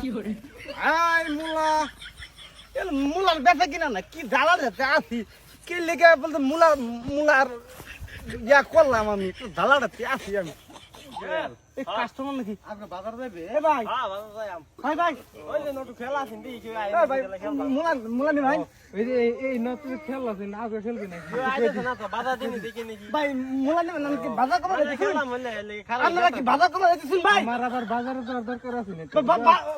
I মুলা। মুলার বেচা কিনা না কি জ্বালা যেতে আছি। কি লেগে বলতে মুলা মুলার ইয়া করলাম আমি জ্বালা যেতে আছি আমি। এই কাস্টমার নাকি? আপনি বাজার যাবে এ ভাই। হ্যাঁ বাজার যাই আম। ভাই ভাই। ওই যে নটু খেলা আছেন দি কি আই ভাই মুলা মুলা নি ভাই। এই যে এই- এই নতুন খেল আছে না আগে খেলবি নাকি? আইছে না তো বাজার দিন দেখি নাকি। ভাই মুলা নি নাকি বাজার কমা দিতেছেন খেলা মনে খারাপ আপনারা কি বাজার কমা দিতেছেন ভাই? আমার আবার বাজারে যাওয়ার দরকার আছে না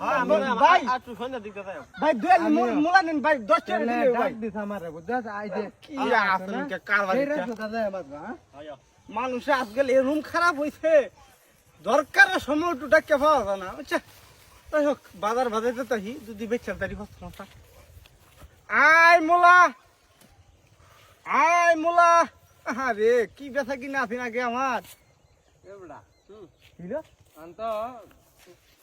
হ্যাঁ ভাই। ভাই আটু সন্ধ্যা দিকে যাই ভাই দুই মুলা নিন ভাই দশ টাকা তাহলে দিলে ভাই। ডাক আমারে বুঝছস আই যে কি আসলে কারবার এই রাস্তা দাদা আমার হ্যাঁ। মানুষের আজকাল এরকম খারাপ হয়েছে দরকারের সময় টুটা কে পাওয়া যায় না। আচ্ছা তাই হোক বাজার বাজাইতে তাহি যদি বেচার দাঁড়ি হচ্ছে আয় মোলা আয় মোলা। আরে কি ব্যথা কি না আমরা বাজার করে দেখে শুন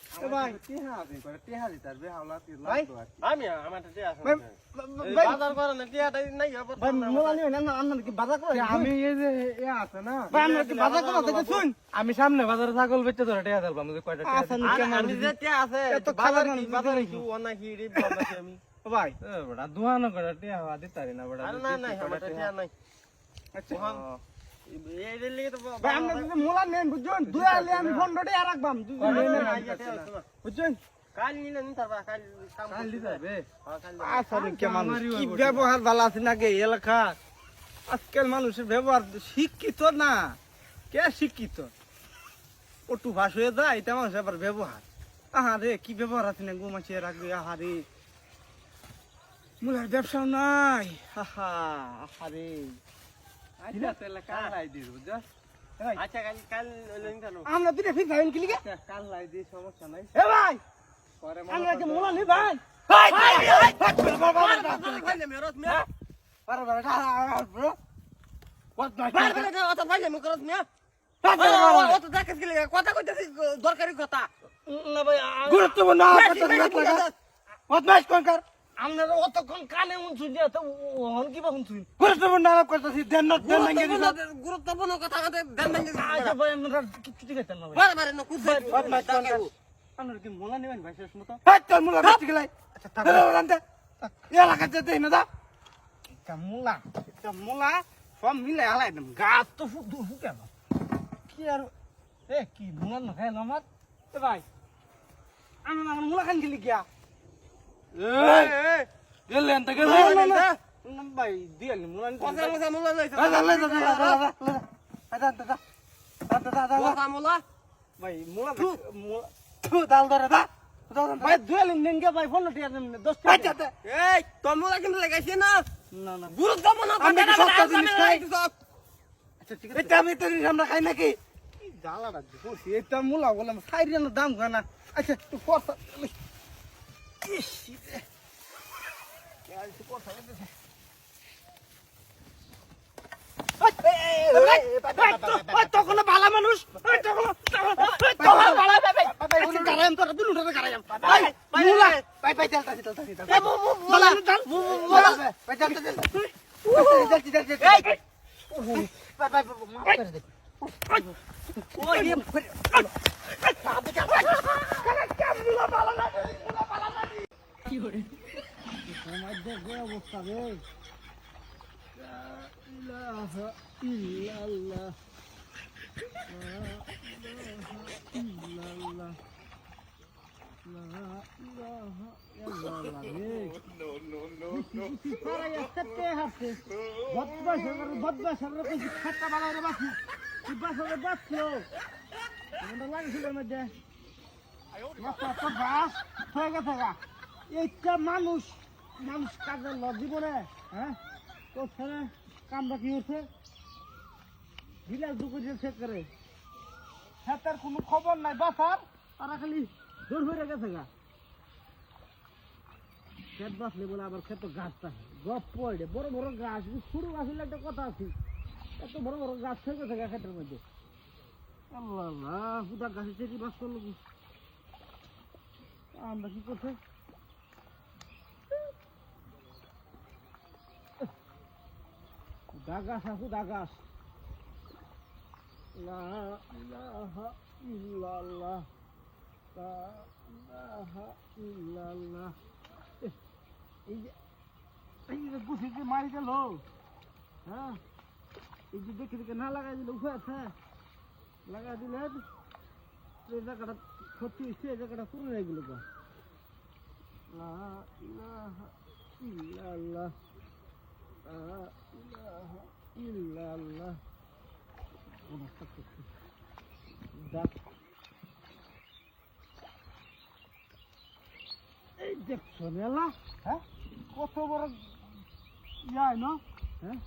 আমি সামনে বাজারে ছাগল বেচতে ধরে টিহা দিলাম কয়টা আচ্ছা, দিতে ভাই। এবড়া করে টিহা হওয়া না আচ্ছা। ভাই আমরা যদি মোলা নেন বুঝছেন? দুই আলে আমি রাখবাম। বুঝছেন? কে ব্যবহার ভালো আছে নাকি এলাকা? আজকাল মানুষের ব্যবহার শিক্ষিত না। কে শিক্ষিত? ওটু ভাস হয়ে যায় এটা মানুষের আবার ব্যবহার। আহা রে কি ব্যবহার আছে না গোমাছিয়ে রাখবে? আহা রে মুলার ব্যবসাও নাই। আহা আহা রে আমরা দুটো ফির ভাইন কি লিগে? কাল লাই দিস সমস্যা নাই। এ ভাই! আমরা কি মোলা নি ভাই! না ভাই গুরুত্বপূর্ণ আপনারা অতক্ষণ কানে শুনছি তো হন কি বা শুনছি গুরুত্বপূর্ণ আলাপ করতেছি দেন না দেন না গেছি গুরুত্বপূর্ণ কথা কথা দেন দেন আচ্ছা ভাই আপনারা কিছু ঠিক আছে না বারে বারে না কুছে আপনারা কি মোলা নেবেন ভাই শেষ মতো? হ্যাঁ তোর মোলা বেশি গেলাই আচ্ছা তাহলে রান্তে এলাকা যেতে না দা এটা মোলা এটা মোলা সব মিলে হালাই দেন। গাছ তো ফুট ফুটে না। কি আর এ কি মোলা না খাই আমার? এ ভাই আমি আমার মোলা খান গেলি গিয়া। এই গেলে এনতে গেলে না, না, না, ভাই দিয়ে আলি মোলা নিতে কথা কথা মোলা লইছ কথা মোলা ভাই মোলা মোলা দাল ধরে দা ভাই দুই আলি নেন গে ভাই ফোন টিয়া দেন দশ টাকা এই তোর মোলা কিন্তু লাগাইছে না না না গুরুত্বপূর্ণ আমি কি সস্তা জিনিস খাই? আচ্ছা ঠিক এটা আমি তো আমরা খাই নাকি কি জ্বালাটা এটা মোলা বললাম সাইড দাম খায় আচ্ছা কথা তখন ভালো মানুষ ওই, মাফ করে তোমার দেখবে অবস্থা রে লা ইলাহা ইল্লাল্লাহ লা ইলাহা ইল্লাল্লাহ লা ইলাহা ইল্লাল্লাহ রে সারা একসাথে হাসছে বদমাশ করে বদমাশ করে কিছু খাট্টা বালা রে বাসি কি বাসরে বাসলো মনটা লাগছিল মধ্যে মাথা তো বাস হয়ে গেছে গা এইটা মানুষ। মানুষ কাজের লজ জীবনে হ্যাঁ? তো ছেলে কামটা কি হচ্ছে বিলাস দুপুর করে হ্যাঁ তার কোনো খবর নাই বাসার তারা খালি দূর হয়ে গেছে গা। খেত বাসলে বলে আবার খেত গাছটা গপ পড়ে, বড় বড় গাছ। গাছ হলে একটা কথা আছে। এত বড় বড় গাছ হয়ে গেছে গা খেতের মধ্যে। আল্লাহ আল্লাহ পুরা গাছের চেয়ে বাস করল আমরা কি করছে? দাগাস আছে দাগাস? লা ইলাহা ইল্লাল্লাহ। লা ইলাহা ইল্লাল্লাহ। এই যে এই যে গুছি যে মারি গেল হ্যাঁ? এই যে দেখে দেখে না লাগাই দিলে উঠে আছে। লাগাই দিলে তো এই জায়গাটা ক্ষতি হয়েছে, এই জায়গাটা পুরো হয়ে গেল গা। লা ইলাহা ইল্লাল্লাহ লা ইলাহা ইল্লাল্লাহ অবস্থা করছি ডাক এই দেখছ মেলা? হ্যাঁ? কত বড় ইয়াই, না? হ্যাঁ?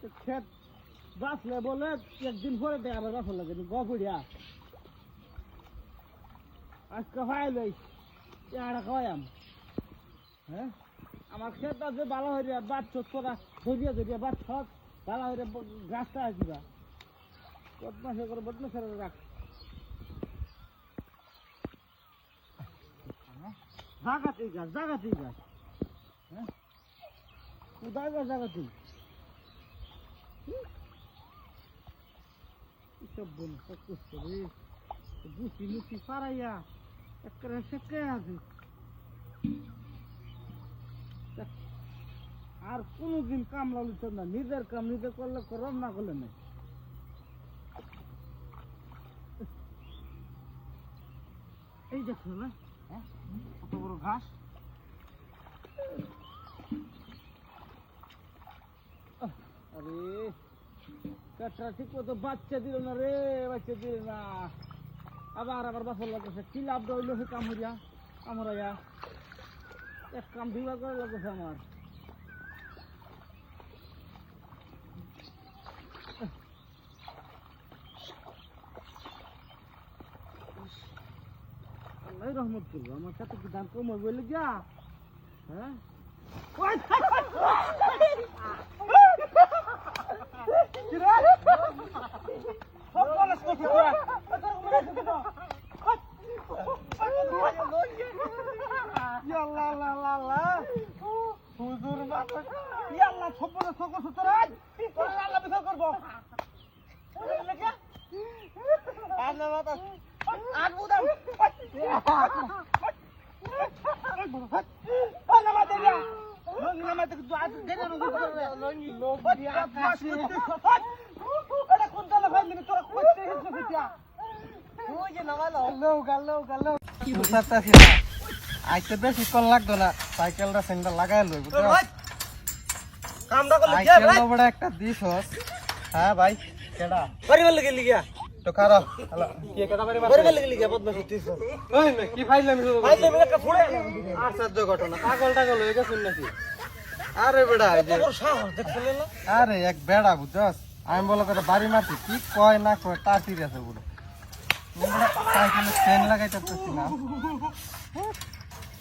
তো ক্ষেত বাঁচলে বলে একদিন পরে দেয়, আবার বাঁচা লাগে গপুড়িয়া আজকে হয় লই এটা খাওয়াইম হ্যাঁ? আমার ক্ষেত আছে ভালো হইয়া বাদ চোখ করা ধরিয়া ধরিয়া বাদ ছক ভালো হইয়া গাছটা আসিবা বদমাসে করে বদমাসের রাখ। জাগাতেই গাছ জাগাতেই গাছ। হ্যাঁ? কোথায় গাছ জাগাতেই এসব বল সব করছে রে। গুছি মুছি পারাইয়া একটা সেকে আছে। আর কোনোদিন কামলা লিত না, নিজের কাম নিজে করলে করম না করলে নাই এই দেখছ না হ্যাঁ? কত বড় ঘাস। আরে পেটটা ঠিক মতো বাচ্চা দিল না রে, বাচ্চা দিল না। আবার আবার বাসর লাগতেছে কি লাভ রইল সে কামড়িয়া, কামড়াইয়া? কাম দুইবার করে লাগছে আমার। আল্লাহ রহমত করব আমার সাথে কি দাম কম হবে বলে যা? হ্যাঁ ওই, কি রে? সব কলেজ করছিস তোরা? তোর ঘুরে আসছিস তো? ইয়া আল্লাহ, আল্লাহ, আল্লাহ, আল্লাহ। হুজুর বাবা। ইয়া আল্লাহ, সব বলে সব করছিস তোরা? তোরা আল্লাহ বিচার করব। ওই লেখা? আল্লাহ বাবা। আর বুদাম। ওই নামা দেয়া। লঙ্গি নামা থেকে দু হাত দেয়া লঙ্গি করে। লঙ্গি লঙ্গি আকাশে। এটা কোন তালে ভাই মিনি তোরা কইতে হিসে ফিটিয়া। ওই যে নামালো। লৌকা লৌকা লৌকা। বুঝাতেছি আইতে বেশিক্ষণ লাগতো না সাইকেলটা সেন্টার লাগাই লই কামটা করলে একটা দিস হ্যাঁ ভাই কেডা? পরিবার লাগে লিগা তো কি বদমাশ হতিস ওই কি ফাইলাম একটা ফুড়ে ঘটনা। পাগল টাগল হয়ে নাকি? আরে বেড়া এই যে এক বেড়া বুঝছস? আমি বলো করে বাড়ি মারছি কি কয় না কয় তা সিরিয়াস বুড়ো সাইকেলে চেন লাগাইতে পারছি না।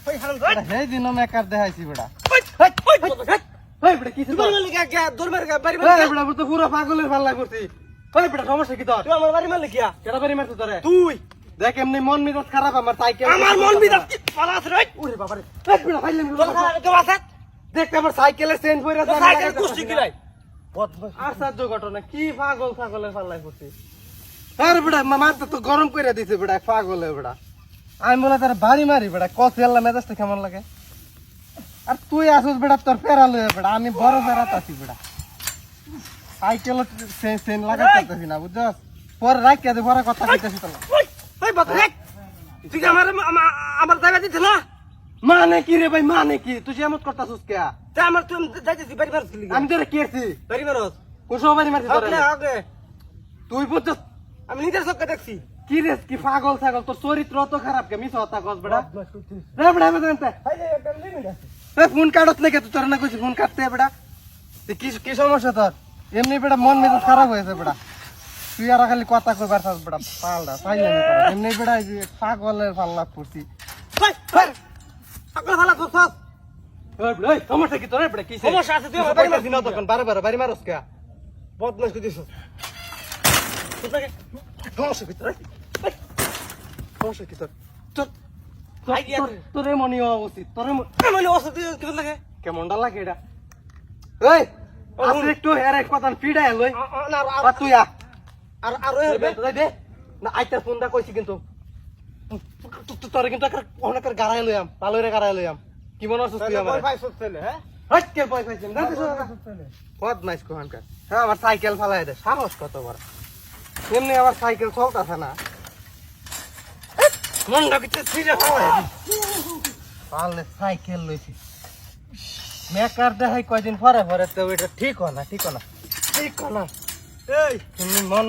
ওই হারাম ভাই এটা সেই দিনও মেকার দেখাইছি বেড়া। ওই ওই ওই বদমাশ ওই বেড়া কি পরিবার লাগে কে দূর মেরে বাড়ি ওই বেড়া তো পুরো পাগলের পাল্লা করছি। বেড়া সমস্যা কি তোর? তুই আমার বাড়ি মারলে কিয়া? বাড়ি মারছিস তোরে? তুই। দেখ এমনি মন মেজাজ খারাপ আমার মন বিদাত কি পালাস রে? ওরে বাবারে এই বেড়া ফাইলাম তোর খারাপ কেউ আছে? দেখ আমার সাইকেল কুস্তি আশ্চর্য ঘটনা কি পাগল আরে বেড়া মাথা তো গরম করে দিছে বেড়া পাগলে বেড়া আমি বলে তার বাড়ি মারি বেড়া কত মেজাজটা কেমন লাগে? আর তুই আসুস বেড়া তোর পেরা লয়ে বেড়া আমি বড় ফেরাত আছি বেড়া সাইকেল চেন লাগাতে পারতেছি না বুঝছস? পরে রাখিয়া দে পরে কথা কইতেছি তোর ওই ওই বদমাশ তুই আমার আমা- আমার জায়গা দিতে না? মানে কি রে ভাই মানে কি? তুই এমন করতাছিস কে? তা আমার তুই যাইতেছি বাড়ি মারছিলি আমি তোরে কেছি বাড়ি মারস কোন সময় বাড়ি মারছিস তোরে? ওকে তুই বুঝছস? আমি নিজের চোখে দেখছি। কি রে কি পাগল ছাগল? তোর চরিত্র তো খারাপ কে? মিছ হতা কস বেড়া রে বেড়া আমি জানতে। ফোন কাটত নাকি? তুই তোর না কইছি ফোন কাটতে বেড়া কি কি সমস্যা তোর? এমনি বেড়া মন মেজাজ খারাপ হয়েছে বেড়া তুই আর খালি কথা কইবার চাস বেড়া পাল্টা পাইলামি করা এমনি বেড়া এই যে পাগলের পাল্লা পড়ছি আকল ভালো করছস এই সমস্যা কি তোর? বেড়া কি সমস্যা আছে, তুই আমার বাড়ি মারছিস না তখন বারে বারে বাড়ি মারস কে? বদমাশ করে দিছস। সমস্যা কি তোর? সমস্যা কি তোর? তোর এমনই হওয়া উচিত তোর আমি ওষুধ দিয়ে কেমন লাগে? কেমনটা লাগে এটা? ওই আসলে একটু হেরে কথা ফিডাই লই আর- তুই আ। আর আর দে দে না আইতার ফোনটা কইছি কিন্তু। তোরে কিন্তু একটা অনেক গাড়াই লইয়াম পালরে গাড়াই লইয়াম। কি মনে হচ্ছে তুই আমার? হ্যাঁ? হাট কে পয় পাইছিস কত নাইস কোহানকার। হ্যাঁ আমার সাইকেল ফালাই দে সাহস কত বড়। এমনি আমার সাইকেল চলতেছে না। মনটা কিছু ছিঁড়ে ফালাই পারলে সাইকেল লইছি মেকার দেখাই কয়দিন পরে পরে তো এটা ঠিক হয় না ঠিক হয় না। ঠিক হয় না। এই তুমি মন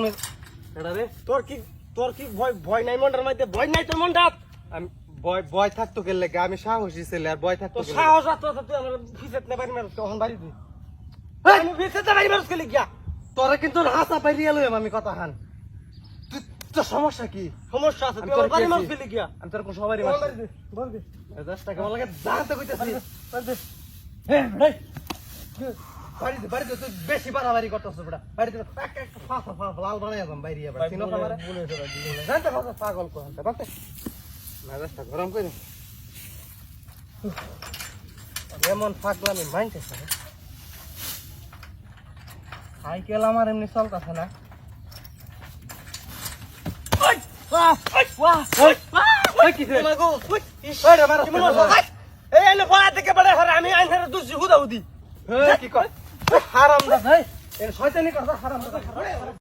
এটা রে তোর কি তোর কি ভয় ভয় নাই মনটার মধ্যে? ভয় নাই তোর মনটা আমি বয় বয় থাকতো গেলে আমি সাহসী ছেলে আর বয় থাকতো সাহস তো তুই আমার ফিসেত না বাড়ি মারছ তখন বাড়ি তুই আমি ফিসেত বাড়ি মারছ গেলি গিয়া তোরা কিন্তু হাসা পাইরিয়া লইম আমি কথা হান তুই তোর সমস্যা কি? সমস্যা আছে তুই আমার বাড়ি মারছ গেলি গিয়া আমি তোর কোন সবারই আমার মারছি বাড়ি দে, বাড়ি দে। দশটা কেমন লাগে জানতে কইতেছি হ্যাঁ ভাই বাড়িতে বাড়িতে তুই বেশি বাড়াবাড়ি করতেছ বেটা বাড়িতে ফাঁসা ফাঁসা লাল বানাই যাম বাইরে এবার চিনো খামারে জানতে ফাঁসা পাগল কো হানতে বাতে মেজাজটা গরম করে এমন ফাঁকলামি মাইনতে স্যার সাইকেল আমার এমনি চলতেছে না ওই কি রে? ওই রে, মারো, মারো। কয়া থেকে বড় হরে আমি আইনের দুসি হুদা হুদি। এই, কি কয়? হারাম দা ভাই এর শয়তানি করতা হারাম দা